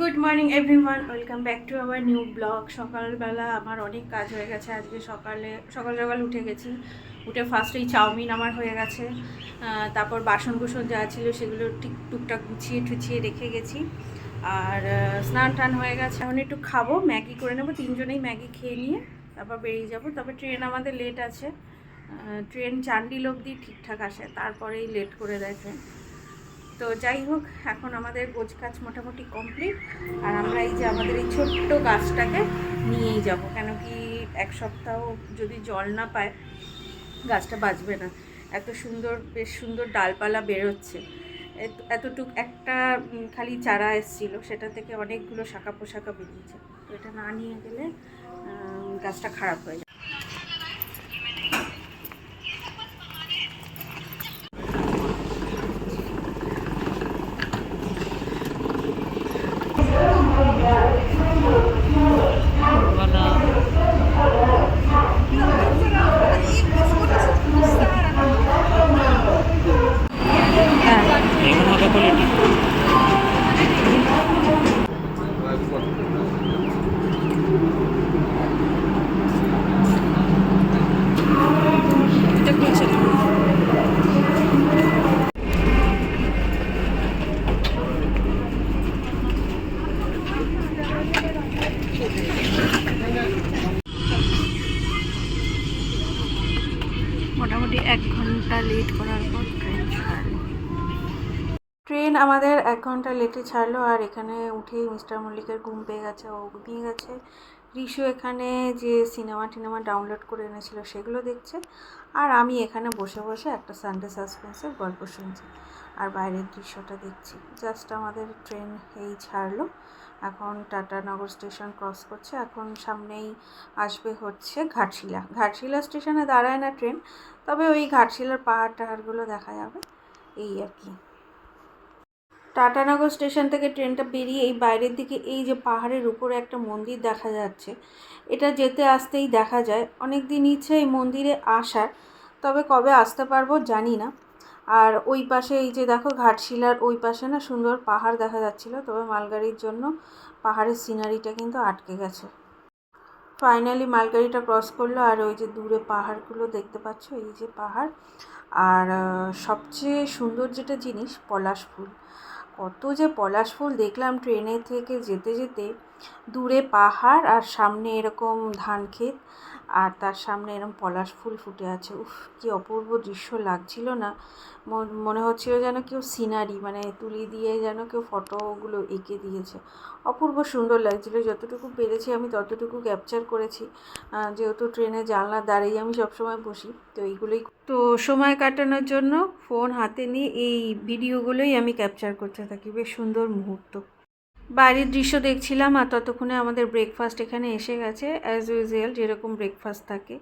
Good morning everyone welcome back to our new vlog সকালবেলা আমার অনেক কাজ হয়ে গেছে। আজকে সকালে, সকাল সকাল উঠে গেছি। উঠে ফার্স্টেই চাউমিন আমার হয়ে গেছে। তারপর বাসন কুসন যা ছিল সেগুলো ঠিক টুকটাক গুছিয়ে টুছিয়ে রেখে গেছি। আর স্নান টান হয়ে গেছে। এখন একটু খাব, ম্যাগি করে নেব। তিনজনেই ম্যাগি খেয়ে নিয়ে তারপর বেরিয়ে যাব। তবে ট্রেন আমাদের লেট আছে। ট্রেন চান্ডিল অবধি ঠিকঠাক আসে। তারপরেই লেট করে দেয় ট্রেন তো যাই হোক, এখন আমাদের গোছ কাজ মোটামুটি কমপ্লিট আর আমরা এই যে আমাদের এই ছোট্ট গাছটাকে নিয়েই যাব কেন কি এক সপ্তাহ যদি জল না পায়, গাছটা বাঁচবে না। এত সুন্দর, বেশ সুন্দর ডালপালা বেরোচ্ছে। এত- এতটুক একটা খালি চারা এসেছিল, সেটা থেকে অনেকগুলো শাখা পোশাকা বেরিয়েছে। তো এটা না নিয়ে গেলে গাছটা খারাপ হয়ে যায় এক ঘণ্টা লেটে ছাড়লো আর এখানে উঠেই মিস্টার মল্লিকের ঘুম পেয়ে গেছে, ও ঘুমিয়ে গেছে। রিশু এখানে যে সিনেমা টিনেমা ডাউনলোড করে এনেছিল সেগুলো দেখছে আর আমি এখানে বসে বসে একটা সানডে সাসপেন্সের গল্প শুনছি আর বাইরের দৃশ্যটা দেখছি। জাস্ট আমাদের ট্রেন এই ছাড়লো, এখন টাটানগর স্টেশন ক্রস করছে, এখন সামনেই আসবে হচ্ছে ঘাটশিলা। ঘাটশিলা স্টেশনে দাঁড়ায় না ট্রেন তবে ওই ঘাটশিলার পাহাড় টাহাড়গুলো দেখা যাবে, এই আর কি। টাটানগর স্টেশন থেকে ট্রেনটা বেরিয়ে এই বাইরের দিকে এই যে পাহাড়ের উপরে একটা মন্দির দেখা যাচ্ছে। এটা যেতে আসতেই দেখা যায়। অনেক দিন ইচ্ছে এই মন্দিরে আসার, তবে কবে আসতে পারব জানি না। আর ওই পাশে এই যে দেখো ঘাটশিলার ওই পাশে না সুন্দর পাহাড় দেখা যাচ্ছিল, তবে মালগাড়ির জন্য পাহাড়ের সিনারিটা কিন্তু আটকে গেছে। ফাইনালি মালগাড়িটা ক্রস করল, আর ওই যে দূরে পাহাড়গুলো দেখতে পাচ্ছ, এই যে পাহাড়। আর সবচেয়ে সুন্দর যেটা জিনিস, পলাশ ফুল। কত যে পলাশ ফুল দেখলাম ট্রেনে থেকে যেতে যেতে দূরে পাহাড় আর সামনে এরকম ধান ক্ষেত। আর তার সামনে এরকম পলাশ ফুল ফুটে আছে। উফ, কি অপূর্ব দৃশ্য লাগছিল না। মন- হচ্ছিল যেন কেউ সিনারি মানে তুলি দিয়ে যেন কেউ ফটোগুলো এঁকে দিয়েছে। অপূর্ব সুন্দর লাগছিল, যতটুকু পেরেছি আমি ততটুকু ক্যাপচার করেছি। যেহেতু ট্রেনে জানলার দাঁড়িয়ে আমি সবসময় বসি, তো এইগুলোই তো সময় কাটানোর জন্য ফোন হাতে নিয়ে এই ভিডিওগুলোই আমি ক্যাপচার করতে থাকি। বেশ সুন্দর মুহূর্ত। বাইরের দৃশ্য দেখছিলাম আর ততক্ষণে আমাদের ব্রেকফাস্ট এখানে এসে গেছে। অ্যাজ ইউজুয়াল যেরকম ব্রেকফাস্ট থাকে।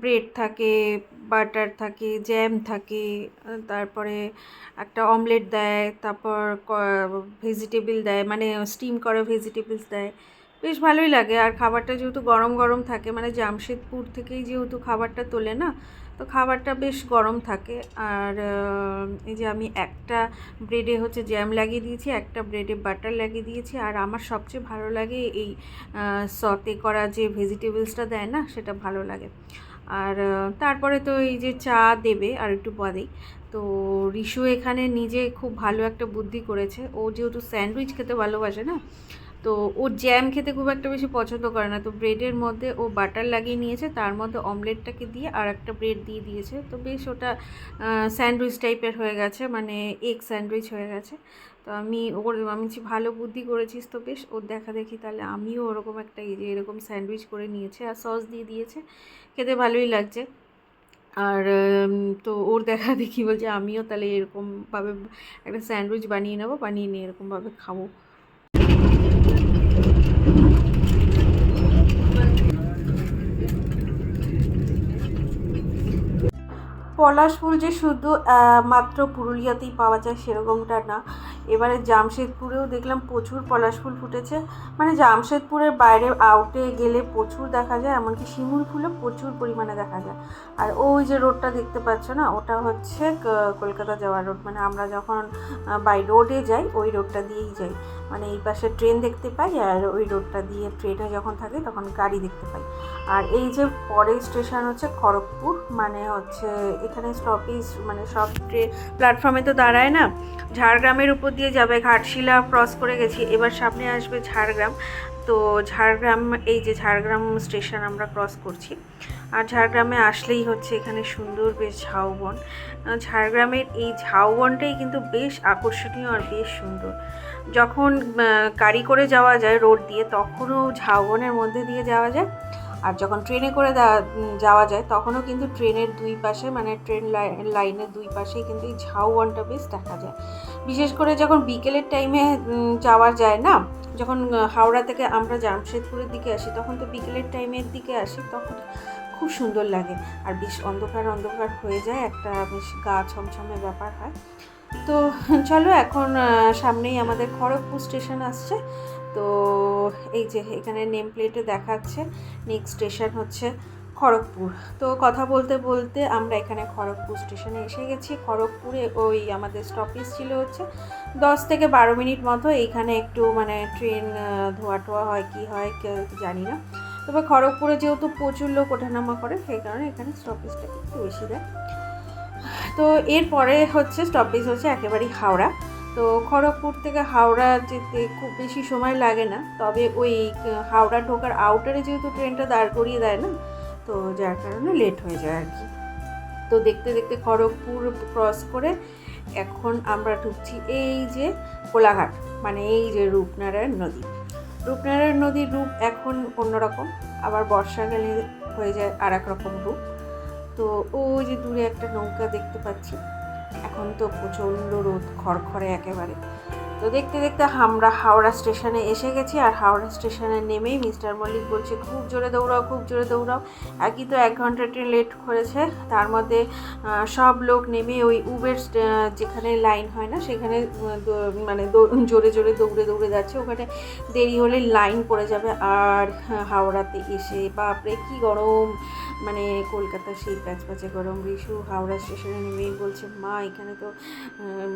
ব্রেড থাকে বাটার থাকে জ্যাম থাকে, তারপরে একটা অমলেট দেয়, তারপর ভেজিটেবল দেয় মানে স্টিম করা ভেজিটেবলস দেয়। বেশ ভালোই লাগে। আর খাবারটা যেহেতু গরম গরম থাকে মানে জামশেদপুর থেকেই যেহেতু খাবারটা তোলে না তো খাবারটা বেশ গরম থাকে। আর এই যে আমি একটা ব্রেডে হচ্ছে জ্যাম লাগিয়ে দিয়েছি, একটা ব্রেডে বাটার লাগিয়ে দিয়েছি। আর আমার সবচেয়ে ভালো লাগে এই সতে করা যে ভেজিটেবলসটা দেয় না, সেটা ভালো লাগে। আর তারপরে তো এই যে চা দেবে, আর একটু পরেই। তো রিশু এখানে নিজে খুব ভালো একটা বুদ্ধি করেছে। ও যেহেতু স্যান্ডউইচ খেতে ভালোবাসে না তো ও জ্যাম খেতে খুব একটা বেশি পছন্দ করে না। তো ব্রেডের মধ্যে ও বাটার লাগিয়ে নিয়েছে, তার মধ্যে অমলেটটাকে দিয়ে আর একটা ব্রেড দিয়ে দিয়েছে। তো বেশ ওটা স্যান্ডউইচ টাইপের হয়ে গেছে মানে এগ স্যান্ডউইচ হয়ে গেছে। তো আমি ওর, আমি ভালো বুদ্ধি করেছিস তো বেশ, ওর দেখা দেখি তাহলে আমিও ওরকম একটা এই যে এরকম স্যান্ডউইচ করে নিয়েছে আর সস দিয়ে দিয়েছে। খেতে ভালোই লাগছে। আর তো ওর দেখা দেখি বলছে, আমিও তাহলে এরকমভাবে একটা স্যান্ডউইচ বানিয়ে নেব, বানিয়ে নিয়ে এরকমভাবে খাব। পলাশ ফুল যে শুধু মাত্র পুরুলিয়াতেই পাওয়া যায় সেরকমটা না। এবারে জামশেদপুরেও দেখলাম প্রচুর পলাশ ফুল ফুটেছে। মানে জামশেদপুরের বাইরে আউটে গেলে প্রচুর দেখা যায়, এমনকি শিমুল ফুলও প্রচুর পরিমাণে দেখা যায়। আর ওই যে রোডটা দেখতে পাচ্ছ না, ওটা হচ্ছে কলকাতা যাওয়ার রোড মানে আমরা যখন বাই রোডে যাই, ওই রোডটা দিয়েই যাই। মানে এই পাশে ট্রেন দেখতে পাই, আর ওই রোডটা দিয়ে ট্রেনে যখন থাকে, তখন গাড়ি দেখতে পাই। আর এই যে পরের স্টেশন হচ্ছে খড়গপুর মানে হচ্ছে এখানে স্টপেজ মানে সব ট্রেন প্ল্যাটফর্মে তো দাঁড়ায় না। ঝাড়গ্রামের উপর দিয়ে যাবে, ঘাটশিলা ক্রস করে গেছি। এবার সামনে আসবে ঝাড়গ্রাম। তো ঝাড়গ্রাম, এই যে ঝাড়গ্রাম স্টেশন আমরা ক্রস করছি। আর ঝাড়গ্রামে আসলেই হচ্ছে এখানে সুন্দর বেশ ঝাউবন। ঝাড়গ্রামের এই ঝাউবনটাই কিন্তু বেশ আকর্ষণীয় আর বেশ সুন্দর। যখন গাড়ি করে যাওয়া যায় রোড দিয়ে, তখনও ঝাউবনের মধ্যে দিয়ে যাওয়া যায়। আর যখন ট্রেনে করে যাওয়া যায়, তখনও কিন্তু ট্রেনের দুই পাশে মানে ট্রেন লাইনের দুই পাশেই কিন্তু এই ঝাউবনটা বেশ দেখা যায়। বিশেষ করে যখন বিকেলের টাইমে যাওয়া যায় না, যখন হাওড়া থেকে আমরা জামশেদপুরের দিকে আসি, তখন তো বিকেলের টাইমের দিকে আসি, তখন খুব সুন্দর লাগে। আর বেশ অন্ধকার অন্ধকার হয়ে যায়, একটা বেশ গা ছমছমে ব্যাপার হয়। তো চলো এখন সামনেই আমাদের খড়গপুর স্টেশন আসছে। তো এই যে এখানে নেম প্লেটে দেখাচ্ছে। নেক্সট স্টেশন হচ্ছে খড়গপুর। তো কথা বলতে বলতে আমরা এখানে খড়গপুর স্টেশনে এসে গেছি। খড়গপুরে ওই আমাদের স্টপেজ ছিল হচ্ছে দশ থেকে বারো মিনিট মতো। এইখানে একটু মানে ট্রেন ধোয়া টোয়া হয়, কি হয় কে- জানি না। তবে খড়গপুরে যেহেতু প্রচুর লোক ওঠানামা করে, সেই কারণে এখানে স্টপেজটা একটু বেশি দেয়। তো এরপরে হচ্ছে স্টপেজ হচ্ছে একেবারেই হাওড়া। তো খড়গপুর থেকে হাওড়া যেতে খুব বেশি সময় লাগে না। তবে ওই হাওড়া ঢোকার আউটারে যেহেতু ট্রেনটা দাঁড় করিয়ে দেয় না, তো যার কারণে লেট হয়ে যায় আর কি। তো দেখতে দেখতে খড়গপুর ক্রস করে এখন আমরা ঢুকছি এই যে কোলাঘাট মানে এই যে রূপনারায়ণ নদী। রূপনারায়ণ নদীর রূপ এখন অন্যরকম, আবার বর্ষাকালে হয়ে যায় আর এক রকম রূপ। তো ওই যে দূরে একটা নৌকা দেখতে পাচ্ছি। এখন তো প্রচণ্ড রোদ খড়খড়ে একেবারে। তো দেখতে দেখতে আমরা হাওড়া স্টেশনে এসে গেছি আর হাওড়া স্টেশনে নেমেই মিস্টার মল্লিক বলছে খুব জোরে দৌড়াও খুব জোরে দৌড়াও। একই তো এক ঘণ্টা ট্রেন লেট করেছে। তার মধ্যে সব লোক নেমে ওই উবের যেখানে লাইন হয় না সেখানে মানে জোরে জোরে দৌড়ে দৌড়ে যাচ্ছে। ওখানে দেরি হলে লাইন পড়ে যাবে। আর হ্যাঁ, হাওড়াতে এসে বাপরে কি গরম! মানে কলকাতা সেই প্যাচ প্যাচে গরম রিশু হাওড়া স্টেশনে নেমেই বলছে, মা, এখানে তো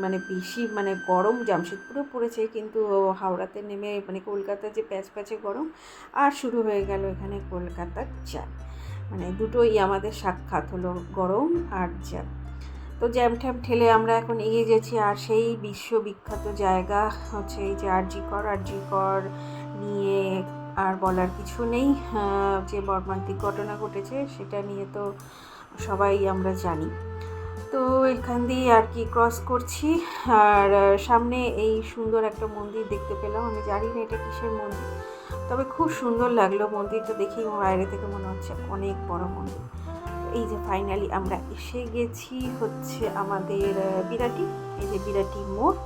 মানে বেশি মানে গরম জামশেদপুরেও পড়েছে, কিন্তু হাওড়াতে নেমে মানে কলকাতার যে প্যাচ প্যাচে গরম, আর শুরু হয়ে গেল এখানে কলকাতার জ্যাম। মানে দুটোই আমাদের সাক্ষাৎ হলো, গরম আর জ্যাম। তো জ্যাম ট্যাম ঠেলে আমরা এখন এগিয়ে যাচ্ছি, আর সেই বিশ্ববিখ্যাত জায়গা হচ্ছে এই যে আরজি কর কর নিয়ে আর বলার কিছু নেই। যে মর্মান্তিক ঘটনা ঘটেছে সেটা নিয়ে তো সবাই আমরা জানি। তো এখান দিয়ে আর কি ক্রস করছি। আর সামনে এই সুন্দর একটা মন্দির দেখতে পেলাম। আমি জানি না এটা কিসের মন্দির, তবে খুব সুন্দর লাগল মন্দিরটা দেখেই বাইরে থেকে মনে হচ্ছে অনেক বড় মন্দির। এই যে ফাইনালি আমরা এসে গেছি হচ্ছে আমাদের বিরাটি, এই যে বিরাটি মোড়।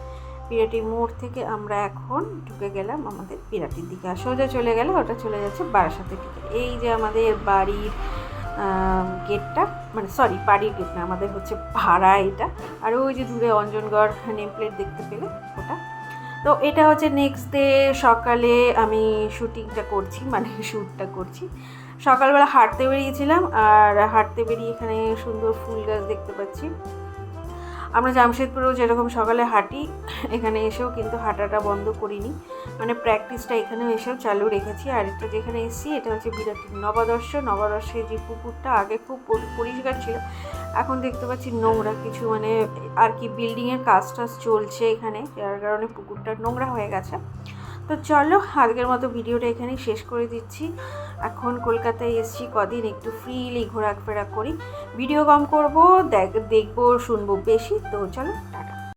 বিরাটি মোড় থেকে আমরা এখন ঢুকে গেলাম আমাদের বিরাটির দিকে আর সোজা চলে গেলে ওটা চলে যাচ্ছে বারাসাতের দিকে। এই যে আমাদের বাড়ির গেটটা মানে সরি বাড়ির গেট না, আমাদের হচ্ছে ভাড়া এটা। আর ওই যে দূরে অঞ্জনগড় নেম প্লেট দেখতে পেলে ওটা। তো এটা হচ্ছে নেক্সট ডে সকালে আমি শুটিংটা করছি মানে শ্যুটটা করছি। সকালবেলা হাঁটতে বেরিয়েছিলাম আর হাঁটতে বেরিয়ে এখানে সুন্দর ফুল গাছ দেখতে পাচ্ছি। আমরা জামশেদপুরেও যেরকম সকালে হাঁটি, এখানে এসেও কিন্তু হাঁটাটা বন্ধ করিনি। মানে প্র্যাকটিসটা এখানেও এসেও চালু রেখেছি। আর এটা যেখানে এসেছি, এটা হচ্ছে বিরাটি নবাদর্শ। নবাদর্শে যে পুকুরটা আগে খুব পরিষ্কার ছিল, এখন দেখতে পাচ্ছি নোংরা কিছু মানে আর কি বিল্ডিংয়ের কাজ টাজ চলছে এখানে, যার কারণে পুকুরটা নোংরা হয়ে গেছে। তো চলো, আজকের মতো ভিডিওটা এখানেই শেষ করে দিচ্ছি। এখন কলকাতায় এসেছি কদিন, একটু ফ্রিলি ঘোরাফেরা করি। ভিডিও কম করব, দেখ, দেখব, শুনব বেশি, তো চলো, টাটা।